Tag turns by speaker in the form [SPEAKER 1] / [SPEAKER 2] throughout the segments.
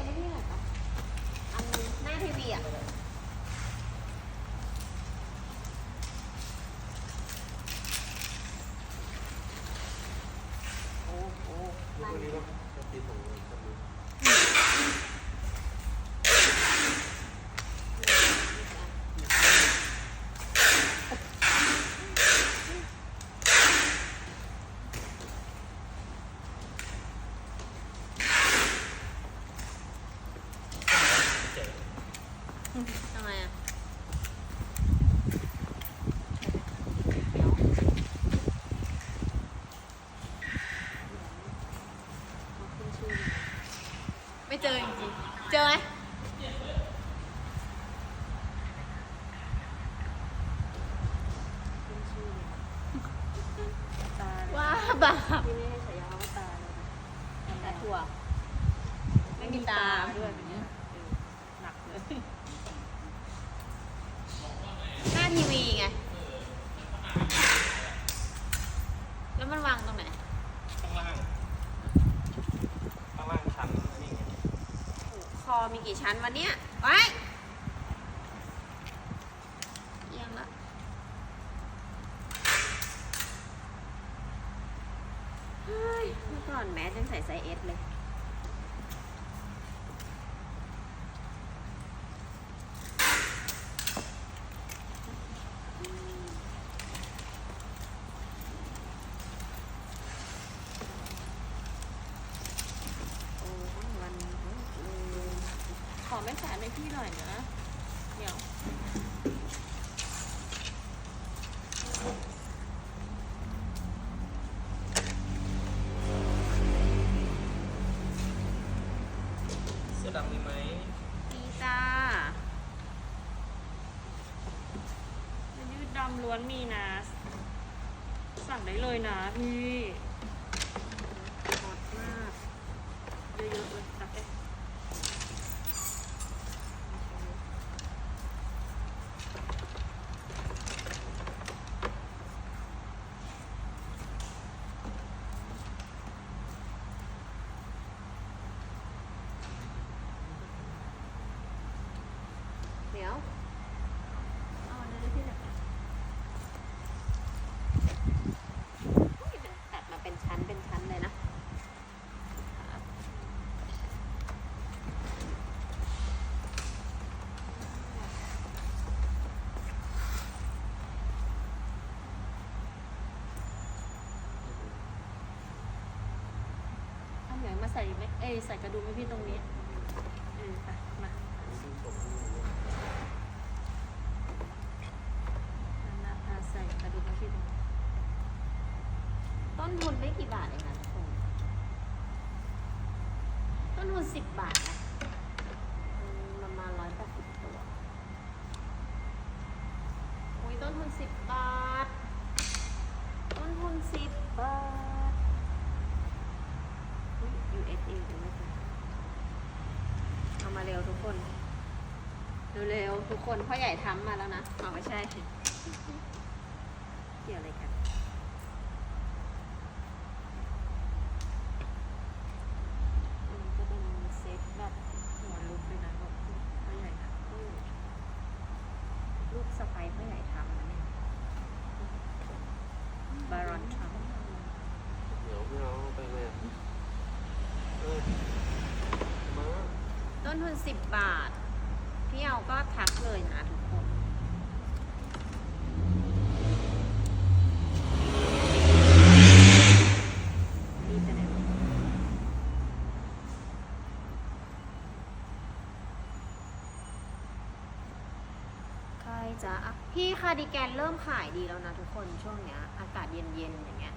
[SPEAKER 1] นให้พี่หน่อยปะอันหน้าทีวีอะ
[SPEAKER 2] โอ้โอ้ยกตัวนี้ป่ะจะตีสองเลยครับมือ
[SPEAKER 1] ทำไมอะไม่เจอจริงๆ เจอไหม
[SPEAKER 3] ตาเลย
[SPEAKER 1] ว่าบาป
[SPEAKER 3] ที่นี่ให้ฉายาว่าตาเลยนะ
[SPEAKER 1] แต่ถั่ว ไม่มีตา
[SPEAKER 3] ด้วยแบบเนี้ยเออหนักเลย
[SPEAKER 1] หน้าทีวีไง แล้วมันวางตรงไหน
[SPEAKER 2] ข้างล่าง ข้างล่างชั้นนี่ไง
[SPEAKER 1] คอ มีกี่ชั้นวันเนี้ยไว้เอียงละเฮ้ยเมื่อก่อนแมสยังใส่ไซส์เอสเลย
[SPEAKER 3] โอ้ยวันเออขอแม่แสนให้พี่หน่ อยนะ เดี๋ยว
[SPEAKER 2] เสื้อดำมีไหม
[SPEAKER 1] ดีจ้า
[SPEAKER 3] เยืดดำล้วนมีนะ สั่งได้เลยนะพี่
[SPEAKER 1] ฮอตมาก
[SPEAKER 3] เยอะๆเลยตักเอ๊ะ
[SPEAKER 1] เดี๋ยว
[SPEAKER 3] เอาอันนี้ที่ไหน
[SPEAKER 1] อุ๊ยมันตัดมาเป็นชั้นเป็นชั้นเลยนะ
[SPEAKER 3] เอาเมือนมาใส่ไหมเอยใส่กระดูกให้พี่ตรงนี้เออไปมานั่าใส่กระดูกให้พี่ตรงนี้
[SPEAKER 1] ต้นทุนไม่กี่บาทเองนะทุกคนต้นทุนสิบบาทนะอืมประมาณร้อยแปดสิบตัวอุ้ยต้นทุนสิบบาท ต้นทุนสิบบาทอุ๊ย USA ด้วยนะจ๊ะเอามาเร็วทุก คนเร็วๆทุกคนพ่อใหญ่ทำมาแล้วนะอ๋อไม่ใช่ เกี่ยวอะไรกัน
[SPEAKER 3] มันจะเป็นเซ็ตแบบหัวลุกเลยนะแบบพ่อใหญ่นะ
[SPEAKER 1] อืมลูกสะใภ้พ่อใหญ่ทำนะเนี่ย บารอนทรัมป์
[SPEAKER 2] เดี๋ยวไม่เอาไปเลยอะเออมา
[SPEAKER 1] ต้ นทุนสิบบาท พี่เอาก็ทักเลยนะทุกคน
[SPEAKER 3] นี่จะไหนวะ
[SPEAKER 1] ใครจะอะพี่คาร์ดิแกนเริ่มขายดีแล้วนะทุกคนช่วงเนี้ย อากาศเย็นๆอย่างเงี้ย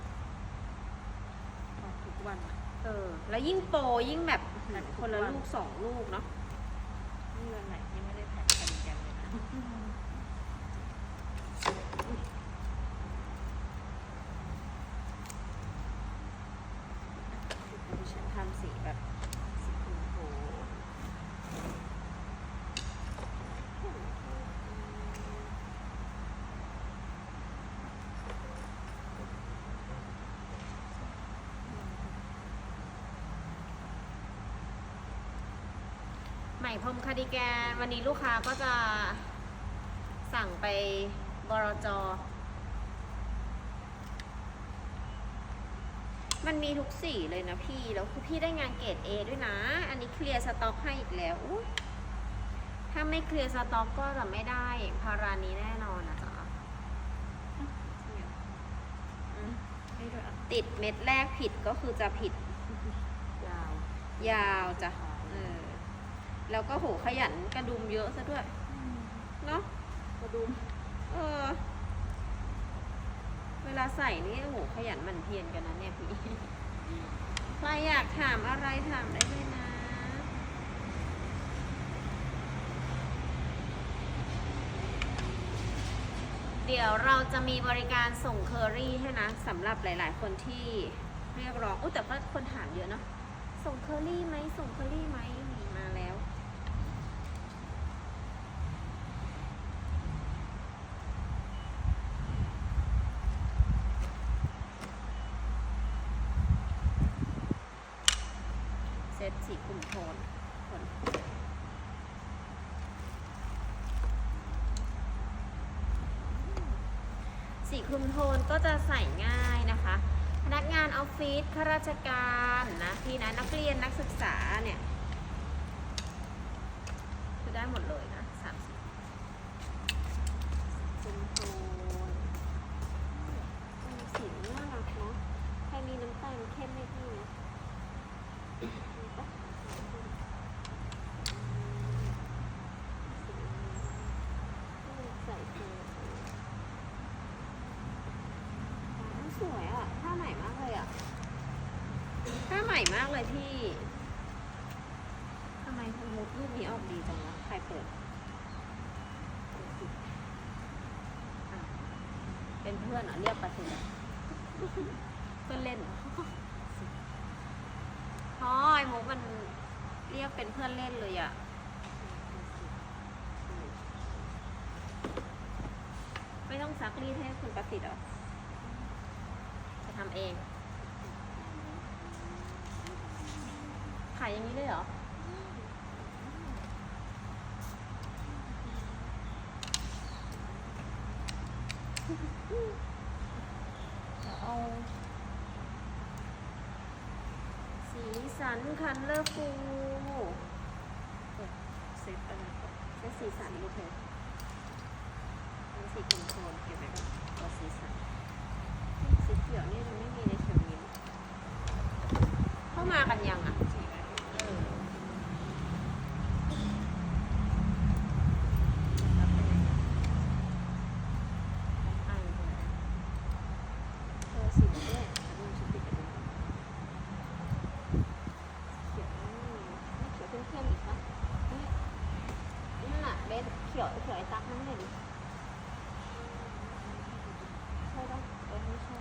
[SPEAKER 3] ออกทุกวันอะ
[SPEAKER 1] เออ แล้วยิ่งโปรยิ่งแบบ คนละลูกสองลูกเนาะ
[SPEAKER 3] นี่วันไหนที่ไม่ได้แพ็คกันกันเลยนะ
[SPEAKER 1] ดิฉันทำสีแบบสีชมพู ไห มพรมคาร์ดิแกน วันนี้ลูกค้าก็จะสั่งไปบรจมันมีทุกสีเลยนะพี่ แล้วคือพี่ได้งานเกรด A ด้วยนะ อันนี้เคลียร์สต็อกให้อีกแล้วอุ๊ยถ้าไม่เคลียร์สต็อกก็จะไม่ได้พารานี้แน่นอนนะจ๊ะอืม
[SPEAKER 3] ให้ด้วยอะ
[SPEAKER 1] ติดเม็ดแรกผิดก็คือจะผิด
[SPEAKER 3] ยาว
[SPEAKER 1] ยาวจ้ะเออ แล้วก็โหขยันกระดุมเยอะซะด้วย เนาะ
[SPEAKER 3] กระดุม
[SPEAKER 1] เออ เวลาใส่นี่โหขยันหมั่นเพียรกันนะเนี่ยพี่ ใครอยากถามอะไรถามได้เลยนะเดี๋ยวเราจะมีบริการส่งเคอรี่ให้นะสำหรับหลาย ๆ คนที่เรียกร้องอุ้แต่ก็คนถามเยอะเนาะส่งเคอรี่ไหมส่งเคอรี่ไหมนี่มาแล้ว เซตสีกลุ่มโทนคนสีคลุมโทนก็จะใส่ง่ายนะคะ พนักงานออฟฟิศข้าราชการนะพี่นะนักเรียนนักศึกษาเนี่ย จะได้หมดเลยนะสามสีคลุมโทนเออสีน่ารักเนาะใครมีน้ำตาลเข้มให้พี่ไหม มีปะใส่เกลือสวยอะผ้าใหม่มากเลยอะผ้าใหม่มากเลยพี่ทำไมมุดรูปนี้ออกดีจังวะใครเปิดอะ เป็นเพื่อนเหรอเรียกประชุมเพื่อนเล่นเหรอไอ้มุกมันเรียกเป็นเพื่อนเล่นเลยอะไม่ต้องซักรีดให้คุณประสิทธิ์หรอจะทำเอง ขายอย่างนี้เลยเหรอ เดี๋ยวเอาสีสันคันเลอร์ฟู
[SPEAKER 3] เซตอะไรก่อน
[SPEAKER 1] ใช้สีสันโอเคเป็นสีคอนโทนเก็บไว้ก่อนตัวสีสันสีเขียวนี่มันไม่มีในเขียวมิ้นท์เข้ามากันยังอะ
[SPEAKER 3] สีอะไร
[SPEAKER 1] เอออ่านก่อนเออสีนี้ด้วยดูชุดติดกันดูเขียวนี่ไม่เขียวเข้มๆอีกปะนี่นั่นน่ะเบสเขียวเขียวไอ้ตั๊กนั่นเลยดิใช่ปะเออไม่ใช่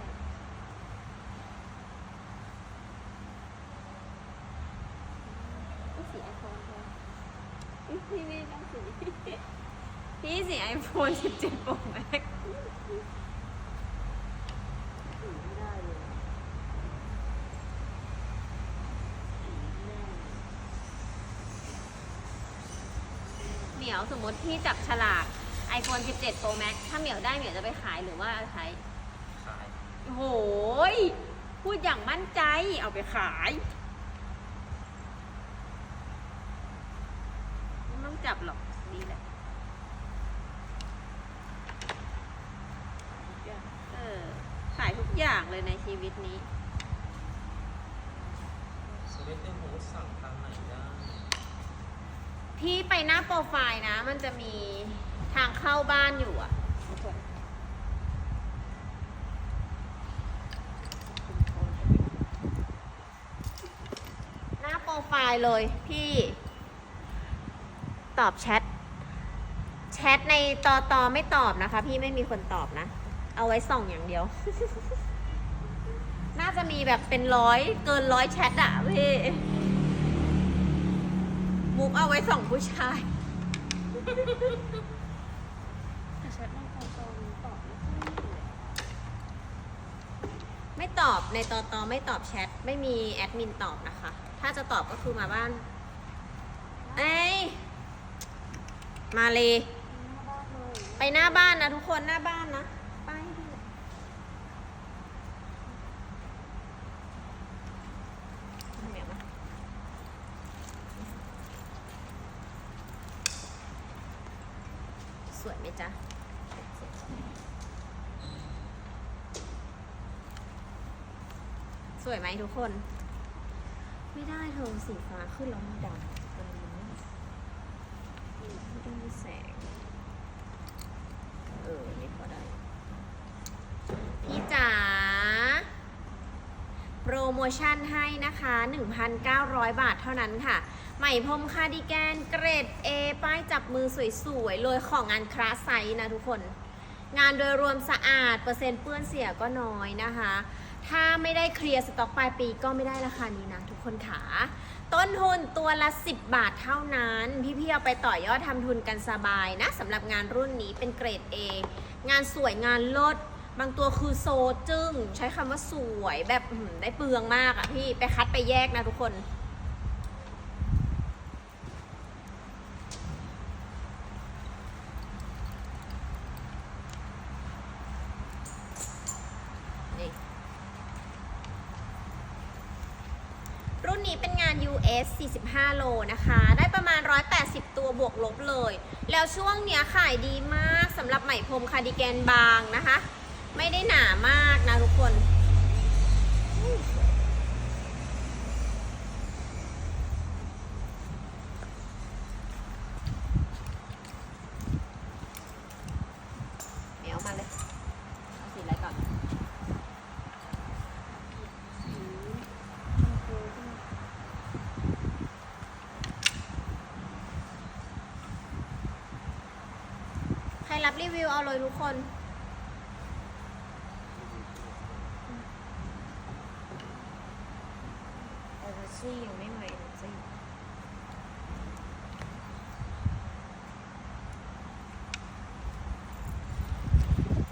[SPEAKER 1] อุ๊ยสีไอโฟนเธออุ๊ยพี่นี่ต้องสี พี่ สีไอโฟน17 Pro Max
[SPEAKER 3] สีไม่ได้เลยสีแน่
[SPEAKER 1] เหมียวสมมติพี่จับฉลาก iPhone 17 Pro Max ถ้าเหมียวได้เหมียวจะไปขายหรือว่าใช้
[SPEAKER 2] ขาย
[SPEAKER 1] โอ้โหยพูดอย่างมั่นใจเอาไปขาย ไม่ต้องจับหรอกดีแหละ
[SPEAKER 3] ทุกอย่าง
[SPEAKER 1] เออ ขายทุกอย่างเลยในชี วิตนี้
[SPEAKER 2] สวิตเตอร์โฮสสั่งทางไหนได้
[SPEAKER 1] พี่ไปหน้าโปรไฟล์นะ มันจะมีทางเข้าบ้านอยู่อะทุกคน
[SPEAKER 3] คุมโทนก็มี
[SPEAKER 1] หน้าโปรไฟล์เลยพี่ ตอบแชท แชทในตอตอไม่ตอบนะคะ พี่ไม่มีคนตอบนะ เอาไว้ส่องอย่างเดียว น่าจะมีแบบเป็นร้อยเกินร้อยแชทอะพี่มุกเอาไว้ส่องผู้ชาย
[SPEAKER 3] แชทบางคนตอตอบไม่ค่อยเลย
[SPEAKER 1] ไม่ตอบในตอตอไม่ตอบแชท ไม่มีแอดมินตอบนะคะ ถ้าจะตอบก็คือมาบ้านเอ้ยมาเลย ไปหน้าบ้านนะทุกคนหน้าบ้านนะ ไปดิเหนียวไหมสวยไหมจ๊ะ สวยไหมทุกคน ไม่ได้เธอสีฟ้าขึ้นแล้วมันดำตรงนี้ไม่ได้แสง เออ นี่พอได้ พี่จ๋าโปรโมชั่นให้นะคะ 1,900 บาทเท่านั้นค่ะ ใหม่พรมคาดิแกนเกรด A ป้ายจับมือสวยๆ เลยของงานคลาสไซส์นะทุกคน งานโดยรวมสะอาด เปอร์เซ็นต์เปื้อนเสียก็น้อยนะคะ ถ้าไม่ได้เคลียร์สต็อกปลายปีก็ไม่ได้ราคานี้นะทุกคนขาต้นทุนตัวละ 10 บาทเท่านั้น พี่ๆเอาไปต่อยอดทำทุนกันสบายนะสำหรับงานรุ่นนี้เป็นเกรด A งานสวยงานลด บางตัวคือโซจึ้งใช้คำว่าสวยแบบได้เปลืองมากอะพี่ไปคัดไปแยกนะทุกคน รุ่นนี้เป็นงาน US 5 โลนะคะ ได้ประมาณ 180 ตัวบวกลบเลย แล้วช่วงเนี้ยขายดีมากสำหรับไหมพรมคาร์ดิแกนบางนะคะ ไม่ได้หนามากนะทุกคนอุ้ยสวยเหนียวมาเลย เอาสีอะไรก่อน ใค รับรีวิวเอาเลยทุกคน เอเนอร์จียังไม่มาเอเนอร์จี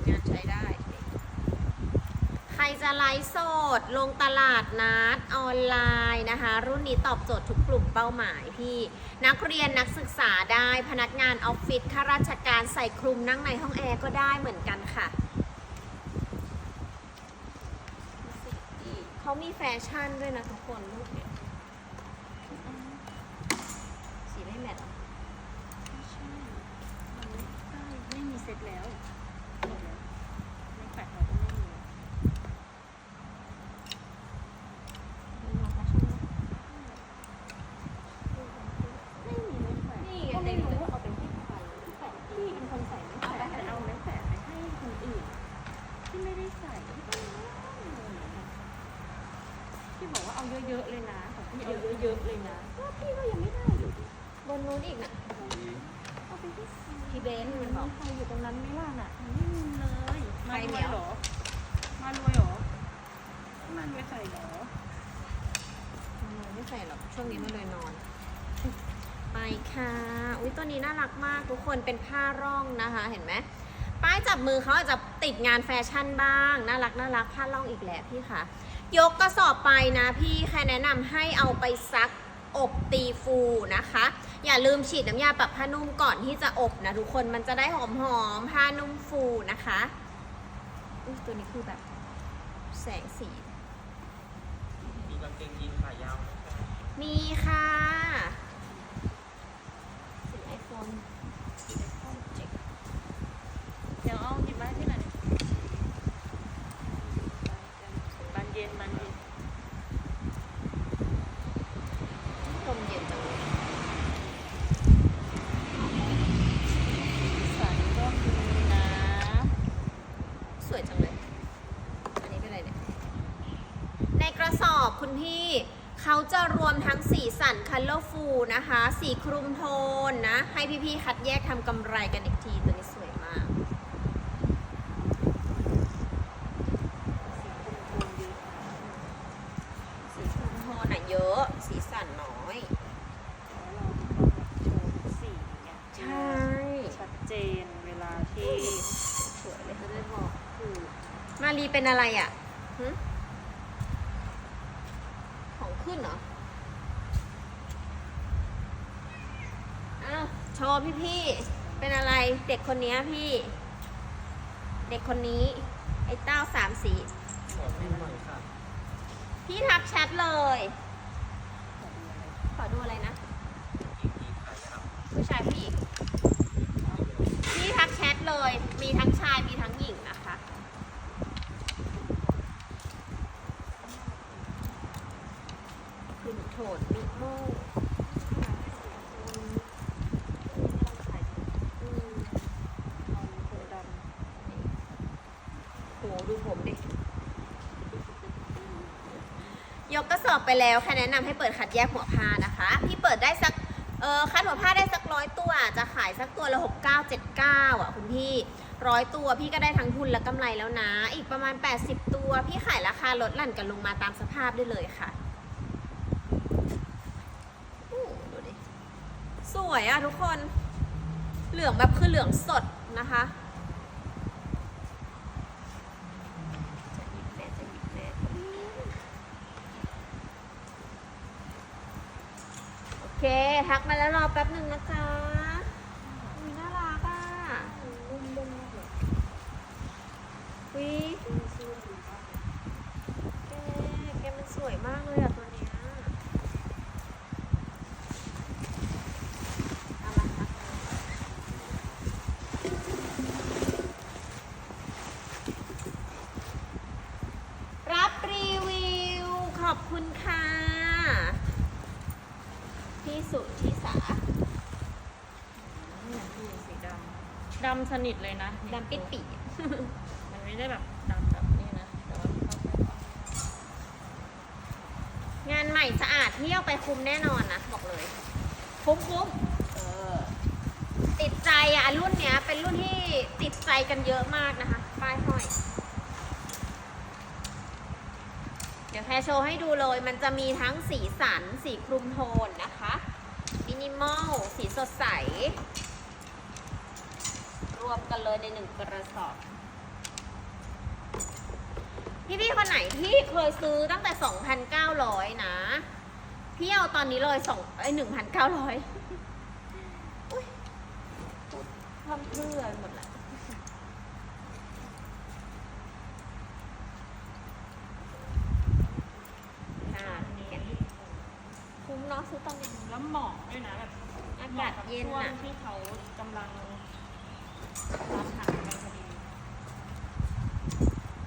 [SPEAKER 1] งานใช้ได้ ใคร จะไลฟ์สด ลงตลาดนัดออนไลน์นะคะ รุ่นนี้ตอบโจทย์ทุกกลุ่มเป้าหมายพี่ นักเรียนนักศึกษาได้พนักงานออฟฟิศข้าราชการใส่คลุมนั่งในห้องแอร์ก็ได้เหมือนกันค่ะเขามีแฟชั่นด้วยนะทุกคนลูกเนี่ยสีไม่แมทหรอ
[SPEAKER 3] ไม่ใช่มันไม่ได้ไม่มีเซ็ตแล้วหมดแล้วไม่แปะเราก็ไม่มีแล้ว
[SPEAKER 1] ไม่มาแฟชั่นนะ
[SPEAKER 3] ไม่มีไม่แปะ
[SPEAKER 1] นี่ไง
[SPEAKER 3] ก็ไม่รู้ว่าเอาไปให้ใครแปะพี่เป็นคนใส่ไม่แปะแต่เอาไม่แปะไปให้คนอื่น ที่ไม่ได้ใส่พี่บอกว่าเอาเยอะๆเลยนะของพี่เอาเยอะๆเลยนะก็พี่ก็ยังไม่ได้อยู่ดี
[SPEAKER 1] บนนู้นอีกนะ
[SPEAKER 3] เอาไปที่ซี
[SPEAKER 1] พี่เบนซ์มันบอก
[SPEAKER 3] ใครอยู่ตรงนั้นไหม่ล่ะน่ะไม่มีเลย
[SPEAKER 1] ใคร
[SPEAKER 3] มาร
[SPEAKER 1] เหมี
[SPEAKER 3] วย
[SPEAKER 1] ยว
[SPEAKER 3] เหรอ มารวยเหรอ มารวยใส่เหรอ
[SPEAKER 1] ไม่ใส่หรอกช่วงนี้ไม่เลยนอน ไปค่ะ อุ้ยตั วนี้น่ารักมากทุกคนเป็นผ้าร่องนะคะ เห็นไหมป้ายจับมือเขาอาจจะติดงานแฟชั่นบ้าง น่ารักน่ารักผ้าร่องอีกแหละพี่ค่ะยกกระสอบไปนะพี่แค่แนะนำให้เอาไปซักอบตีฟูนะคะ อย่าลืมฉีดน้ำยาปรับผ้านุ่มก่อนที่จะอบนะทุกคนมันจะได้หอมๆผ้านุ่มฟูนะคะอุ๊ยตัวนี้คือแบบแสงสี
[SPEAKER 2] มีกางเกงยีนขายาวไหมครับ
[SPEAKER 1] มีค่ะสีไอโฟนเจ็ด
[SPEAKER 3] เดี๋ยวเอาหยิบมาให้พี่หน่อยบาน เย็นบานเย็น
[SPEAKER 1] ลมเย็นจังเลย
[SPEAKER 3] สันก็มีนะ
[SPEAKER 1] สวยจังเลย อันนี้เป็นอะไรเนี่ย ในกระสอบคุณพี่ เขาจะรวมทั้งสีสัน colorful นะคะ สีคลุมโทนนะ ให้พี่ๆคัดแยกทำกำไรกันอีกทีตัวนี้สวยมาก
[SPEAKER 3] สีคุมโทนเยอะ
[SPEAKER 1] สีคลุมโทนอะเยอะ สีสันน้อย
[SPEAKER 3] แล้วเราโชว์สีไง
[SPEAKER 1] ใช่
[SPEAKER 3] ชัดเจนเวลาที่สวยเลย
[SPEAKER 1] จะได้บอกคือมารีเป็น อะไรอะของขึ้นเหรอ อ้าว โชว์พี่พี่ เป็นอะไรเด็กคนนี้พี่ เด็กคนนี้ ไอ้เต้าสามสี พี่ทักแชทเลย ขอดูอะไรนะ ผู้ชายผู้หญิงพี่ทักแชทเลย มีทั้งชายมีทั้งหญิงนะคะ คุณ โอืมโหดูผมดิ ยกกระสอบไปแล้วค่ะแนะนำให้เปิดคัดแยกหัวผ้านะคะ พี่เปิดได้สัก เออคัดหัวผ้าได้สักร้อยตัว จะขายสักตัวละหกเก้าเจ็ดเก้าอะคุณพี่ร้อยตัวพี่ก็ได้ทั้งทุนและกำไรแล้วนะ อีกประมาณ 80 ตัว พี่ขายราคาลดหลั่นกันลงมาตามสภาพได้เลยค่ะอู้ดูดิ ส วยอะทุกคน เหลืองแบบคือเหลืองสดนะคะโอเค ทักมาแล้วรอแป๊บหนึ่งนะจ๊ะอุ๊ยน่ารักอะวิแกแกมันสวยมากเลยอะตัวเนี้ยเอามาทักมารับรีวิว ขอบคุณค่ะ พี่สุธิสา
[SPEAKER 3] สีดำดำ สนิทเลยนะ
[SPEAKER 1] ดำปิดปี
[SPEAKER 3] มันไม่ได้แบบดำแบบนี้นะแต่ว่าเข้าไป
[SPEAKER 1] งานใหม่สะอาดที่เอาไปคุ้มแน่นอนนะบอกเลย คุ้มคุ้มเออติดใจอะรุ่นเนี้ย เป็นรุ่นที่ติดใจกันเยอะมากนะคะ ป้ายห้อย เดี๋ยวแพรโชว์ให้ดูเลย มันจะมีทั้งสีสัน สีคลุมโทนนะคะ มินิมอล สีสดใส รวมกันเลยในหนึ่งกระสอบ พี่ๆคนไหนที่เคยซื้อตั้งแต่ 2,900 นะ พี่เอาตอนนี้เลย2ไอ้1,900อุ้ยทำเพื่อหมดละค่ะคุ้มเนาะซื้อตอนนี้
[SPEAKER 3] แล้วเหมาะด้วยนะแบบ
[SPEAKER 1] อากาศเย็น
[SPEAKER 3] ช่วง
[SPEAKER 1] อะ
[SPEAKER 3] ที่เขากำลังรับหากั นพอดี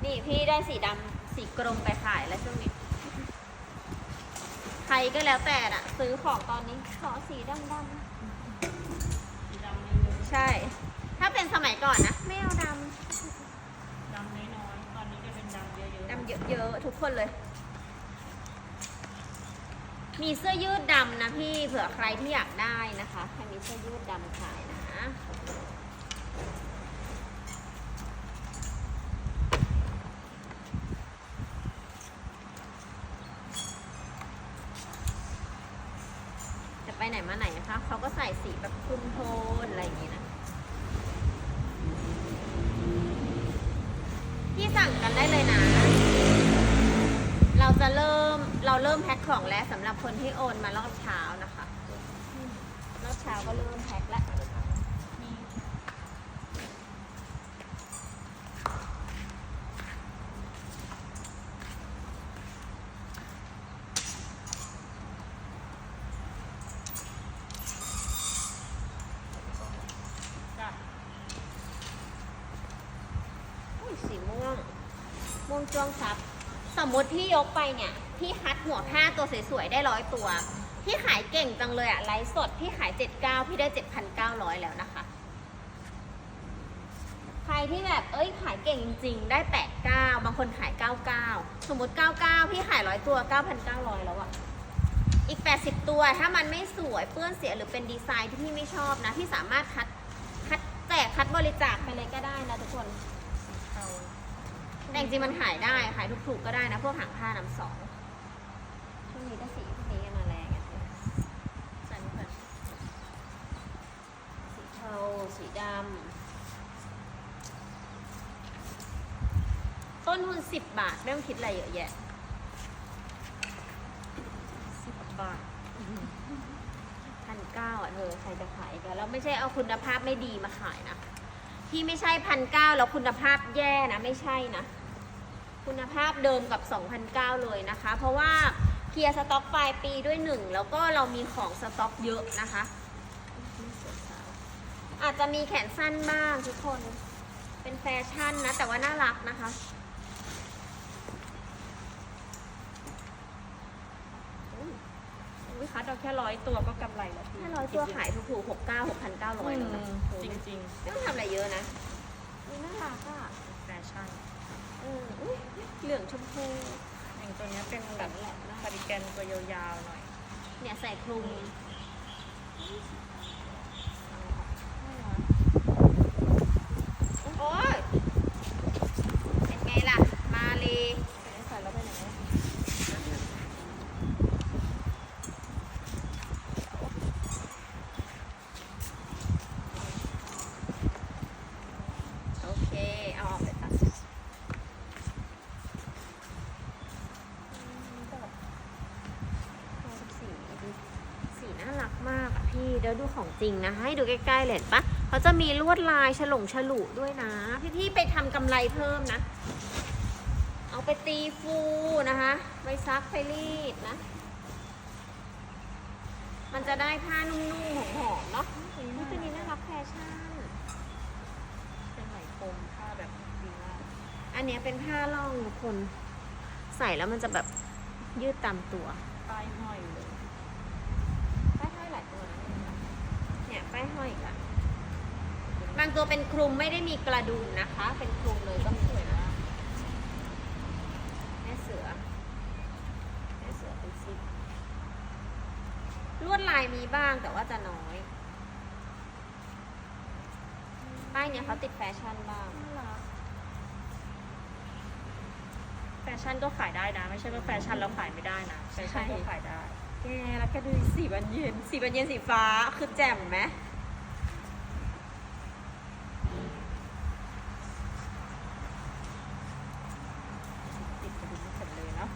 [SPEAKER 1] นี่พี่ได้สีดำสีกรมไปขายแล้วช่วงนี้ ใครก็แล้วแต่น่ะซื้อของตอนนี้ขอสีดำ
[SPEAKER 3] สีดำนิดนึง
[SPEAKER 1] ๆใช่ ถ้าเป็นสมัยก่อนนะ ไม่เอาด
[SPEAKER 3] ดำน้อยๆตอนนี้จะเป็นดำเยอะำ
[SPEAKER 1] ดำเยอะๆทุกคนเลย มีเสื้อยืดดำนะพี่เผื่อใครที่อยากได้นะคะใครมีเสื้อยืดดำขายนะ จะไปไหนมาไหนนะคะ เขาก็ใส่สีแบบคลุมโทนอะไรอย่างนี้นะ พี่สั่งกันได้เลยนะ เราจะเริ่มเราเริ่มแพ็คของแล้วสำหรับ คนที่โอนมารอบเช้านะคะรอบเช้าก็เริ่มแพ็คแล้ว
[SPEAKER 3] มี
[SPEAKER 1] สีม่วงม่วงจ้วงซับ สมมติพี่ยกไปเนี่ย หัวผ้าตัวสวยๆ ได้ร้อยตัว พี่ขายเก่งจังเลยอะไลฟ์สด พี่ขาย 79 พี่ได้ 7,900 แล้วนะคะ ใครที่แบบ เอ้ยขายเก่งจริงๆ ได้ 89 บางคนขาย 99 สมมติ 99 พี่ขายร้อยตัว 9,900 แล้วอะอีก 80 ตัวถ้ามันไม่สวยเปื้อนเสียหรือเป็นดีไซน์ที่พี่ไม่ชอบนะ พี่สามารถคัดคัดแจกคัดบริจาคไปเลยก็ได้นะทุกคนแต่จริงมันขายได้ ขายถูกๆก็ได้นะ พวกหางผ้าน้ำสอง วงนี้ก็สีพวกนี้กันมาแรงอะ
[SPEAKER 3] ใส่ลงไป
[SPEAKER 1] สีเทาสีดำต้นทุนสิบบาท ไม่ต้องคิดอะไรเยอะแยะ
[SPEAKER 3] สิบบาท
[SPEAKER 1] พันเก้าอะเธอใครจะขายกันแล้วไม่ใช่เอาคุณภาพไม่ดีมาขายนะที่ไม่ใช่พันเก้าแล้วคุณภาพแย่นะ ไม่ใช่นะ คุณภาพเดิมกับ 2,009 เลยนะคะ เพราะว่า เคลียร์สต็อกปลายปีด้วยหนึ่งแล้วก็เรามีของสต็อกเยอะนะคะ อาจจะมีแขนสั้นบ้างทุกคน เป็นแฟชั่นนะ แต่ว่าน่ารักนะคะ
[SPEAKER 3] วิคัสเอาแค่ร้อยตัวก็กำไรแล้วพี่
[SPEAKER 1] ถ้าร้อยตัวขายถูกๆหกเก้าหกพันเก้าร้อยเลยนะ
[SPEAKER 3] จริงจริง
[SPEAKER 1] ไม่ต้องทำอะไรเยอะนะนี่น่ารักอะ
[SPEAKER 3] ๆแฟชั่น
[SPEAKER 1] เอออุ๊ยเหลืองชมพู
[SPEAKER 3] อย่า งตัวเนี้ยเป็นแบบคาร์ดิแกนตัวยาวๆหน่อย
[SPEAKER 1] เนี่ยใส่คลุม โอ้ยเป็นไงล่ะ มาเลย
[SPEAKER 3] ใส่แล้วไปไหน
[SPEAKER 1] โอเค เอาออกไปตัดสีดิสีน่ารักมากอะ พี่เดี๋ยวดูของจริงนะให้ดูใกล้ๆเลยปะเขาจะมีลวดลายฉลงฉลุด้วยนะ พี่ๆไปทำกำไรเพิ่มนะ เอาไปตีฟูนะคะไปซักไปรีดนะ มันจะได้ผ้านุ่มๆหอมๆเนาะอุ๊ยตัวนี้น่ารักแฟชั่น
[SPEAKER 3] เป็นไหมพรมผ้าแบบดีมาก
[SPEAKER 1] อันนี้เป็นผ้าล่องทุกคน ใส่แล้วมันจะแบบยืดตามตัว
[SPEAKER 3] ป้ายห้อยเลย
[SPEAKER 1] ป้ายห้อยหลายตัวนะ เนี่ยป้ายห้อยอีกอะบางตัวเป็นคลุมไม่ได้มีกระดุมนะคะ เป็นคลุมเลยก็มีนะแม่เสือแม่เสือเป็นซิปลวดลายมีบ้างแต่ว่าจะน้อยป้ายเนี่ยเขาติดแฟชั่นบ้าง
[SPEAKER 3] น่ารักแฟชั่นก็ขายได้นะ ไม่ใช่ว่าแฟชั่นแล้วขายไม่ได้นะแฟชั่นก็ขายได้
[SPEAKER 1] แกแล้วแกดูสีบันเย็น สีบันเย็นสีฟ้าคือแจ่มไหม
[SPEAKER 3] ติดกระดุมเสร็จเลยเนาะ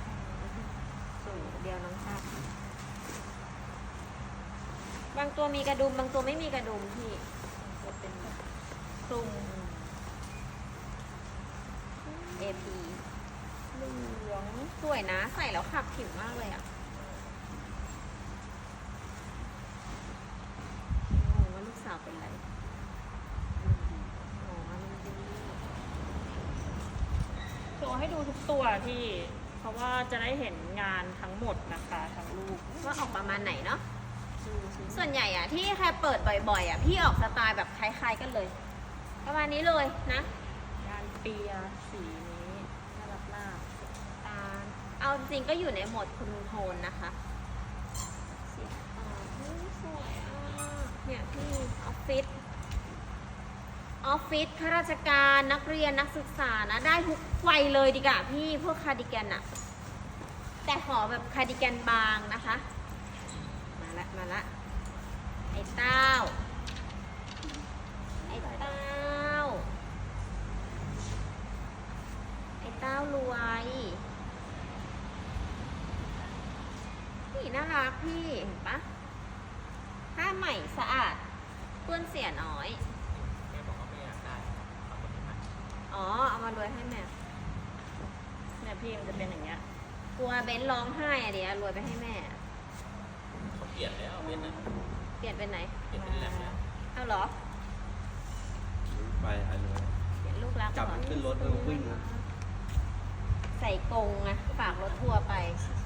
[SPEAKER 1] สูเดียวน้องชาติบางตัวมีกระดุม บาง ตัวไม่มีกระดุมพี่
[SPEAKER 3] จะเป็นแบบ
[SPEAKER 1] คลุม AP
[SPEAKER 3] เหลือง
[SPEAKER 1] สวยนะ ใส่แล้วขับผิวมากเลยอะงงว่าลูกสาวเป็นไรอ๋อมันดี
[SPEAKER 3] โชว์ให้ดูทุกตัวที่ เพราะว่าจะได้เห็นงานทั้งหมดนะคะ ทั้งลูก
[SPEAKER 1] ว่าออกประมาณไหนเนาะ
[SPEAKER 3] ดู สิ
[SPEAKER 1] ส่วนใหญ่อะที่แค่เปิดบ่อยๆอะพี่ออกสไตล์แบบคล้ายๆกันเลย ประมาณนี้เลยนะ
[SPEAKER 3] งานเปียสีนี้น่ารักมาก
[SPEAKER 1] ตาลเอาจริงๆก็อยู่ในโหมดคุมโทนนะคะสีอ่าเฮ้ยสวยอะเนี่ยพี่ออฟฟิศออฟฟิศข้าราชการนักเรียนนักศึกษานะ ได้ทุกวัยเลยดีกว่าพี่พวกคาร์ดิแกนอะแต่ขอแบบคาร์ดิแกนบางนะคะ มาละมาละ ไอ้เต้า ไอ้เต้า ไอ้เต้ารวย นี่น่ารักพี่เห็นปะผ้าใหม่สะอาดเปื้อนเสียน้อย
[SPEAKER 2] แม่บอกว่าไม่อยากได้เอาคนที่มา
[SPEAKER 1] อ๋อ เอามารวยให้แม่
[SPEAKER 3] เนี่ยพี่มันจะเป็นอย่างเงี้ย
[SPEAKER 1] กลัวเบนซ์ร้องไห้อะเดี๋ยวรวยไปให้แม่
[SPEAKER 2] เขา เปลี่ยนแล้วเว้นนะ
[SPEAKER 1] เปลี่ยนเป็นไหน
[SPEAKER 2] เปลี่ยนเป็นแลบแล้ว
[SPEAKER 1] เอาเหรอ
[SPEAKER 2] ไปหายเลย
[SPEAKER 1] เปลี่ยนลูกรักเหร
[SPEAKER 2] จับ
[SPEAKER 1] อ
[SPEAKER 2] มันขึ้นรถแล้ววิ่งนะ
[SPEAKER 1] ใส่กรงอะฝากรถทัวร์ไป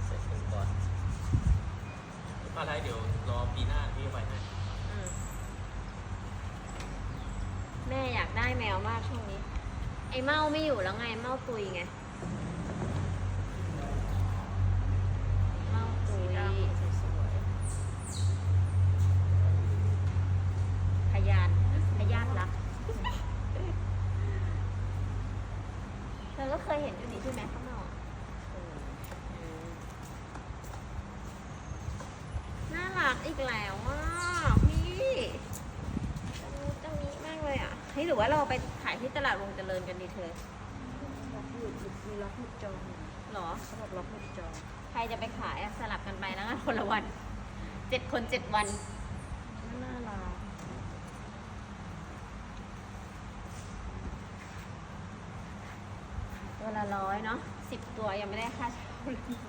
[SPEAKER 2] ใส่ถุงก่อนอะไรเดี๋ยวรอปีหน้าพี่ไปให้
[SPEAKER 1] อืมแม่อยากได้แมวมากช่วงนี้ ไอ้เมาไม่อยู่แล้วไงเมาตุยไง เริญกันดีเธอ
[SPEAKER 3] ล็อกหลุดมีล็อกหลุดจอง
[SPEAKER 1] หรอ
[SPEAKER 3] เขาบอกล็อกหลุดจอง
[SPEAKER 1] ใครจะไปขายสลับกันไปแล้วกันคนละวันเจ็ดคนเจ็ดวันน่ารักตัวละร้อยเนาะสิบตัวยังไม่ได้ค่าเช่าเลย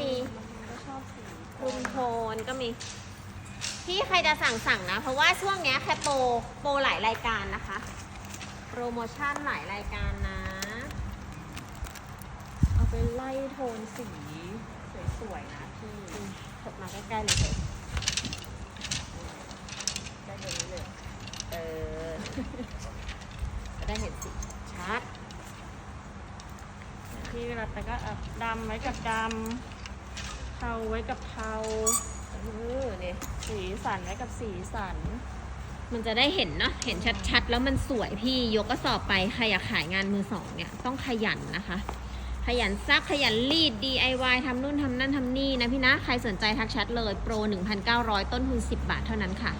[SPEAKER 3] มีคนก็ชอบสีคุ
[SPEAKER 1] มโทนก็มี พี่ใครจะสั่งสั่งนะ เพราะว่าช่วงเนี้ยแค่โปรโปรหลายรายการนะคะ โปรโมชั่นหลายรายการนะ
[SPEAKER 3] เอาไปไล่โทนสีสวยๆนะพี่
[SPEAKER 1] ถดมาใกล้ๆเลยเอะ
[SPEAKER 3] ใกล้เดี๋ยวนี้เลย
[SPEAKER 1] เออ จะได้เห็นสีชัด
[SPEAKER 3] พี่เวลาแต่ก็เอาดำไว้กับดำ ทาไว้กับเทา
[SPEAKER 1] เออเนี่ย
[SPEAKER 3] สีสันไว้กับสีสัน
[SPEAKER 1] มันจะได้เห็นเนาะเห็นชัดๆ แล้วมันสวยพี่ยกกระสอบไปใครอยากขายงานมือสองเนี่ยต้องขยันนะคะ ขยันซักขยันรีด DIY ทำนู่นทำนั่นทำนี่นะพี่นะ ใครสนใจทักแชทเลยโปร 1,900 ต้นทุน 10 บาทเท่านั้นค่ะ